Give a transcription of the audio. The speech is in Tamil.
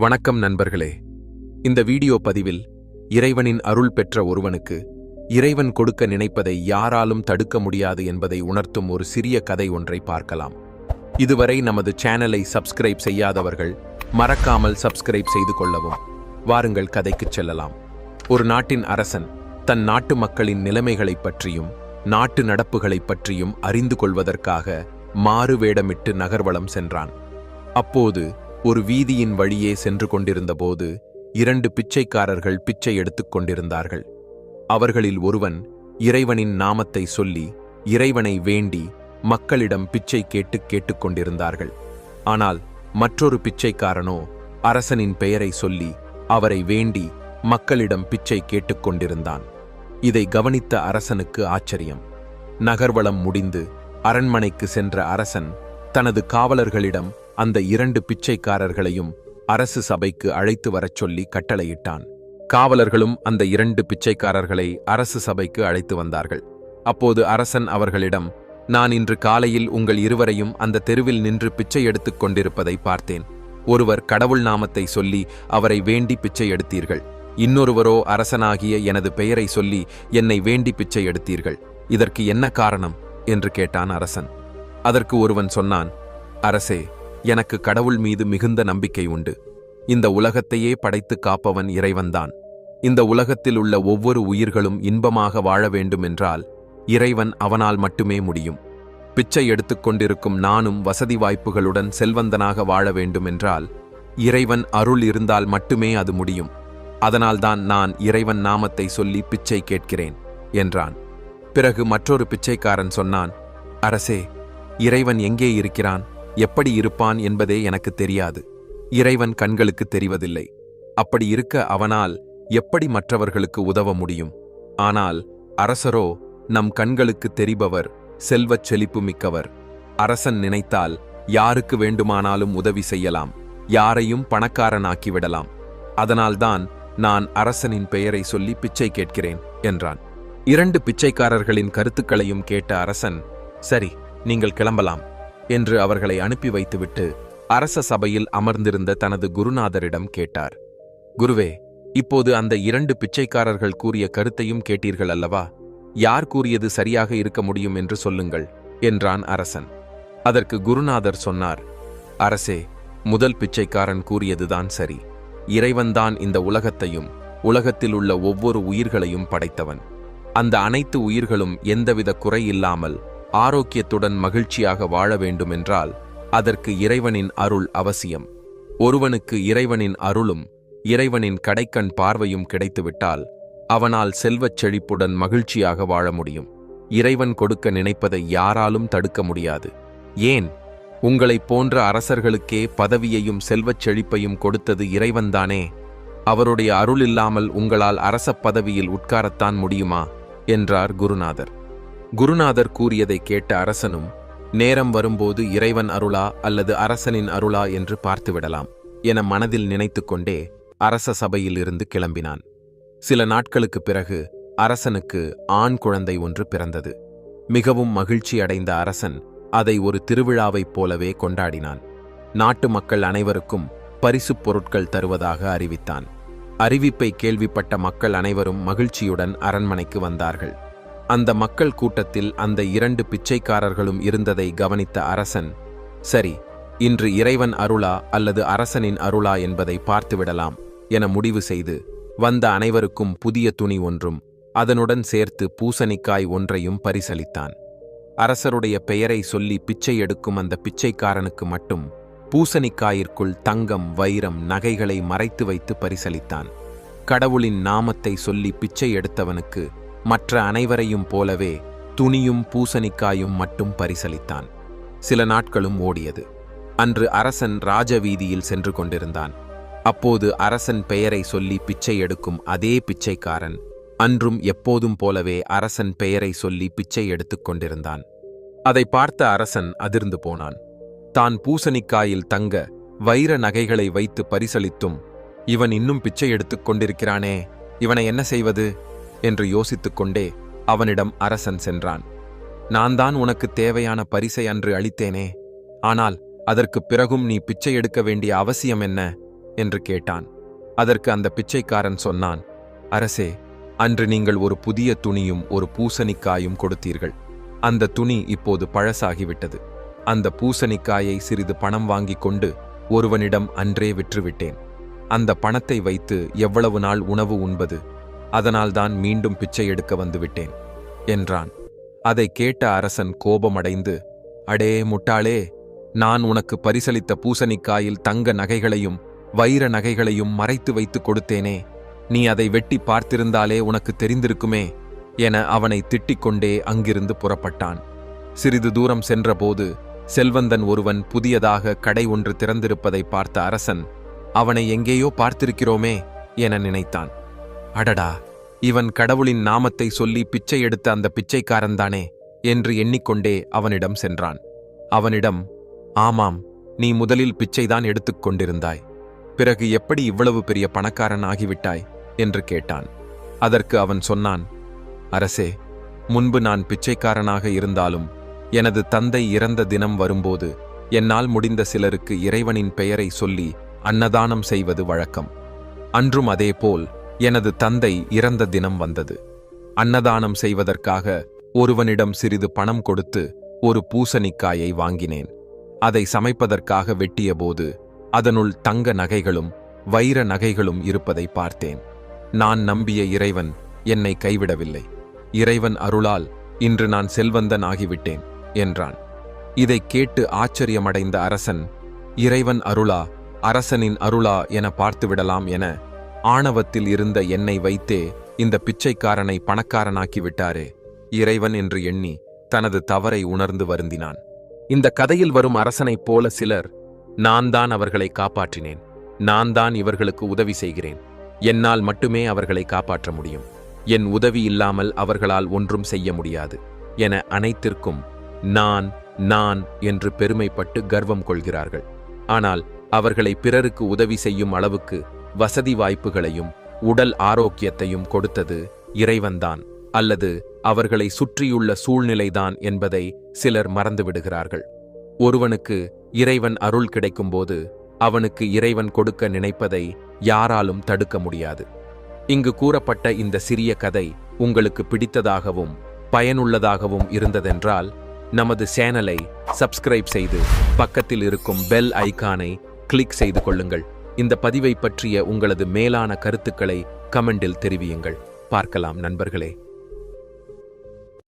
வணக்கம் நண்பர்களே. இந்த வீடியோ பதிவில் இறைவனின் அருள் பெற்ற ஒருவனுக்கு இறைவன் கொடுக்க நினைப்பதை யாராலும் தடுக்க முடியாது என்பதை உணர்த்தும் ஒரு சிறிய கதை ஒன்றை பார்க்கலாம். இதுவரை நமது சேனலை சப்ஸ்கிரைப் செய்யாதவர்கள் மறக்காமல் சப்ஸ்கிரைப் செய்து கொள்ளவும். வாருங்கள் கதைக்குச் செல்லலாம். ஒரு நாட்டின் அரசன் தன் நாட்டு மக்களின் நிலைமைகளைப் பற்றியும் நாட்டு நடப்புகளைப் பற்றியும் அறிந்து கொள்வதற்காக மாறு வேடமிட்டு நகர்வலம் சென்றான். அப்போது ஒரு வீதியின் வழியே சென்று கொண்டிருந்தபோது இரண்டு பிச்சைக்காரர்கள் பிச்சை எடுத்துக் கொண்டிருந்தார்கள். அவர்களில் ஒருவன் இறைவனின் நாமத்தை சொல்லி இறைவனை வேண்டி மக்களிடம் பிச்சை கேட்டு கேட்டுக்கொண்டிருந்தார்கள் ஆனால் மற்றொரு பிச்சைக்காரனோ அரசனின் பெயரை சொல்லி அவரை வேண்டி மக்களிடம் பிச்சை கேட்டுக்கொண்டிருந்தான் இதை கவனித்த அரசனுக்கு ஆச்சரியம். நகர்வலம் முடிந்து அரண்மனைக்கு சென்ற அரசன் தனது காவலர்களிடம் அந்த இரண்டு பிச்சைக்காரர்களையும் அரசு சபைக்கு அழைத்து வரச் சொல்லி கட்டளையிட்டான். காவலர்களும் அந்த இரண்டு பிச்சைக்காரர்களை அரசு சபைக்கு அழைத்து வந்தார்கள். அப்போது அரசன் அவர்களிடம் நான் இன்று காலையில் உங்கள் இருவரையும் அந்த தெருவில் நின்று பிச்சை எடுத்துக் கொண்டிருப்பதை பார்த்தேன். ஒருவர் கடவுள் நாமத்தை சொல்லி அவரை வேண்டி பிச்சை எடுத்தீர்கள். இன்னொருவரோ அரசனாகிய எனது பெயரை சொல்லி என்னை வேண்டி பிச்சை எடுத்தீர்கள். இதற்கு என்ன காரணம்? என்று கேட்டான் அரசன். அதற்கு ஒருவன் சொன்னான் அரசே எனக்கு கடவுள் மீது மிகுந்த நம்பிக்கை உண்டு. இந்த உலகத்தையே படைத்து காப்பவன் இறைவன்தான். இந்த உலகத்தில் உள்ள ஒவ்வொரு உயிர்களும் இன்பமாக வாழ வேண்டுமென்றால் இறைவன் அவனால் மட்டுமே முடியும். பிச்சை எடுத்துக்கொண்டிருக்கும் நானும் வசதி வாய்ப்புகளுடன் செல்வந்தனாக வாழ வேண்டுமென்றால் இறைவன் அருள் இருந்தால் மட்டுமே அது முடியும். அதனால்தான் நான் இறைவன் நாமத்தை சொல்லி பிச்சை கேட்கிறேன் என்றான். பிறகு மற்றொரு பிச்சைக்காரன் சொன்னான் அரசே இறைவன் எங்கே இருக்கிறான்? எப்படி இருப்பான் என்பதே எனக்கு தெரியாது. இறைவன் கண்களுக்கு தெரிவதில்லை. அப்படி இருக்க அவனால் எப்படி மற்றவர்களுக்கு உதவ முடியும்? ஆனால் அரசரோ நம் கண்களுக்கு தெரிபவர் செல்வச் செழிப்பு மிக்கவர். அரசன் நினைத்தால் யாருக்கு வேண்டுமானாலும் உதவி செய்யலாம் யாரையும் பணக்காரனாக்கிவிடலாம் அதனால்தான் நான் அரசனின் பெயரை சொல்லி பிச்சை கேட்கிறேன் என்றான். இரண்டு பிச்சைக்காரர்களின் கருத்துக்களையும் கேட்ட அரசன் சரி நீங்கள் கிளம்பலாம். என்று அவர்களை அனுப்பி வைத்துவிட்டு அரச சபையில் அமர்ந்திருந்த தனது குருநாதரிடம் கேட்டார். குருவே இப்போது அந்த இரண்டு பிச்சைக்காரர்கள் கூறிய கருத்தையும் கேட்டீர்கள் அல்லவா? யார் கூறியது சரியாக இருக்க முடியும் என்று சொல்லுங்கள் என்றான் அரசன். அதற்கு குருநாதர் சொன்னார் அரசே முதல் பிச்சைக்காரன் கூறியதுதான் சரி. இறைவன்தான் இந்த உலகத்தையும் உலகத்தில் உள்ள ஒவ்வொரு உயிர்களையும் படைத்தவன். அந்த அனைத்து உயிர்களும் எந்தவித குறையில்லாமல் ஆரோக்கியத்துடன் மகிழ்ச்சியாக வாழ வேண்டுமென்றால் அதற்கு இறைவனின் அருள் அவசியம். ஒருவனுக்கு இறைவனின் அருளும் இறைவனின் கடைக்கண் பார்வையும் கிடைத்துவிட்டால் அவனால் செல்வச் செழிப்புடன் மகிழ்ச்சியாக வாழ முடியும். இறைவன் கொடுக்க நினைப்பதை யாராலும் தடுக்க முடியாது. ஏன்? உங்களைப் போன்ற அரசர்களுக்கே பதவியையும் செல்வச் செழிப்பையும் கொடுத்தது இறைவன்தானே? அவருடைய அருள் இல்லாமல் உங்களால் அரசப் பதவியில் உட்காரத்தான் முடியுமா? என்றார் குருநாதர். குருநாதர் கூறியதை கேட்ட அரசனும் நேரம் வரும்போது இறைவன் அருளா அல்லது அரசனின் அருளா என்று பார்த்துவிடலாம் என மனதில் நினைத்துக்கொண்டே அரச சபையில் இருந்து கிளம்பினான். சில நாட்களுக்குப் பிறகு அரசனுக்கு ஆண் குழந்தை ஒன்று பிறந்தது. மிகவும் மகிழ்ச்சி அடைந்த அரசன் அதை ஒரு திருவிழாவைப் போலவே கொண்டாடினான். நாட்டு மக்கள் அனைவருக்கும் பரிசுப் பொருட்கள் தருவதாக அறிவித்தான். அறிவிப்பை கேள்விப்பட்ட மக்கள் அனைவரும் மகிழ்ச்சியுடன் அரண்மனைக்கு வந்தார்கள். அந்த மக்கள் கூட்டத்தில் அந்த இரண்டு பிச்சைக்காரர்களும் இருந்ததை கவனித்த அரசன் சரி இன்று இறைவன் அருளா அல்லது அரசனின் அருளா என்பதை பார்த்துவிடலாம் என முடிவு செய்து வந்த அனைவருக்கும் புதிய துணி ஒன்றும் அதனுடன் சேர்த்து பூசணிக்காய் ஒன்றையும் பரிசளித்தான். அரசருடைய பெயரை சொல்லி பிச்சை எடுக்கும் அந்த பிச்சைக்காரனுக்கு மட்டும் பூசணிக்காயிற்குள் தங்கம் வைரம் நகைகளை மறைத்து வைத்து பரிசளித்தான். கடவுளின் நாமத்தை சொல்லி பிச்சை எடுத்தவனுக்கு மற்ற அனைவரையும் போலவே துணியும் பூசணிக்காயும் மட்டும் பரிசளித்தான். சில நாட்களும் ஓடியது. அன்று அரசன் ராஜவீதியில் சென்று கொண்டிருந்தான். அப்போது அரசன் பெயரை சொல்லி பிச்சை எடுக்கும் அதே பிச்சைக்காரன் அன்றும் எப்போதும் போலவே அரசன் பெயரை சொல்லி பிச்சை எடுத்துக் கொண்டிருந்தான். அதை பார்த்த அரசன் அதிர்ந்து போனான். தான் பூசணிக்காயில் தங்க வைர நகைகளை வைத்து பரிசளித்தும் இவன் இன்னும் பிச்சை எடுத்துக் கொண்டிருக்கிறானே இவனை என்ன செய்வது? என்று யோசித்துக்கொண்டே அவனிடம் அரசன் சென்றான். நான் தான் உனக்கு தேவையான பரிசை அன்று அளித்தேனே ஆனால் அதற்குப் பிறகும் நீ பிச்சை எடுக்க வேண்டிய அவசியம் என்ன? என்று கேட்டான். அதற்கு அந்த பிச்சைக்காரன் சொன்னான் அரசே அன்று நீங்கள் ஒரு புதிய துணியும் ஒரு பூசணிக்காயும் கொடுத்தீர்கள். அந்த துணி இப்போது பழசாகிவிட்டது. அந்த பூசணிக்காயை சிறிது பணம் வாங்கிக் கொண்டு ஒருவனிடம் அன்றே விற்றுவிட்டேன். அந்த பணத்தை வைத்து எவ்வளவு நாள் உணவு உண்பது? அதனால்தான் மீண்டும் பிச்சை எடுக்க வந்துவிட்டேன் என்றான். அதை கேட்ட அரசன் கோபமடைந்து அடே முட்டாளே நான் உனக்கு பரிசளித்த பூசணிக்காயில் தங்க நகைகளையும் வைர நகைகளையும் மறைத்து வைத்து கொடுத்தேனே நீ அதை வெட்டி பார்த்திருந்தாலே உனக்கு தெரிந்திருக்குமே என அவனை திட்டிக் கொண்டே அங்கிருந்து புறப்பட்டான். சிறிது தூரம் சென்றபோது செல்வந்தன் ஒருவன் புதியதாக கடை ஒன்று திறந்திருப்பதை பார்த்த அரசன் அவனை எங்கேயோ பார்த்திருக்கிறோமே என நினைத்தான். அடடா இவன் கடவுளின் நாமத்தை சொல்லி பிச்சை எடுத்த அந்த பிச்சைக்காரன்தானே என்று எண்ணிக்கொண்டே அவனிடம் சென்றான். அவனிடம் ஆமாம் நீ முதலில் பிச்சைதான் எடுத்துக் கொண்டிருந்தாய். பிறகு எப்படி இவ்வளவு பெரிய பணக்காரன் ஆகிவிட்டாய்? என்று கேட்டான். அதற்கு அவன் சொன்னான் அரசே முன்பு நான் பிச்சைக்காரனாக இருந்தாலும் எனது தந்தை இறந்த தினம் வரும்போது என்னால் முடிந்த சிலருக்கு இறைவனின் பெயரை சொல்லி அன்னதானம் செய்வது வழக்கம். அன்றும் அதேபோல் எனது தந்தை இறந்த தினம் வந்தது. அன்னதானம் செய்வதற்காக ஒருவனிடம் சிறிது பணம் கொடுத்து ஒரு பூசணிக்காயை வாங்கினேன். அதை சமைப்பதற்காக வெட்டியபோது அதனுள் தங்க நகைகளும் வைர நகைகளும் இருப்பதை பார்த்தேன். நான் நம்பிய இறைவன் என்னை கைவிடவில்லை. இறைவன் அருளால் இன்று நான் செல்வந்தன் ஆகிவிட்டேன் என்றான். இதைக் கேட்டு ஆச்சரியமடைந்த அரசன் இறைவன் அருளா அரசனின் அருளா என பார்த்துவிடலாம் என ஆணவத்தில் இருந்த என்னை வைத்தே இந்த பிச்சைக்காரனை பணக்காரனாக்கி விட்டாரே இறைவன் என்று எண்ணி தனது தவறை உணர்ந்து வருந்தினான். இந்த கதையில் வரும் அரசனைப் போல சிலர் நான் தான் அவர்களை காப்பாற்றினேன். நான் தான் இவர்களுக்கு உதவி செய்கிறேன். என்னால் மட்டுமே அவர்களை காப்பாற்ற முடியும். என் உதவி இல்லாமல் அவர்களால் ஒன்றும் செய்ய முடியாது என அனைத்திற்கும் நான் நான் என்று பெருமைப்பட்டு கர்வம் கொள்கிறார்கள். ஆனால் அவர்களை பிறருக்கு உதவி செய்யும் அளவுக்கு வசதி வாய்ப்புகளையும் உடல் ஆரோக்கியத்தையும் கொடுத்தது இறைவன்தான் அல்லது அவர்களை சுற்றியுள்ள சூழ்நிலைதான் என்பதை சிலர் மறந்துவிடுகிறார்கள். ஒருவனுக்கு இறைவன் அருள் கிடைக்கும்போது அவனுக்கு இறைவன் கொடுக்க நினைப்பதை யாராலும் தடுக்க முடியாது. இங்கு கூறப்பட்ட இந்த சிறிய கதை உங்களுக்கு பிடித்ததாகவும் பயனுள்ளதாகவும் இருந்ததென்றால் நமது சேனலை சப்ஸ்கிரைப் செய்து பக்கத்தில் இருக்கும் பெல் ஐக்கானை கிளிக் செய்து கொள்ளுங்கள். இந்த பதிவை பற்றிய உங்களது மேலான கருத்துக்களை கமெண்டில் தெரிவியுங்கள். பார்க்கலாம் நண்பர்களே.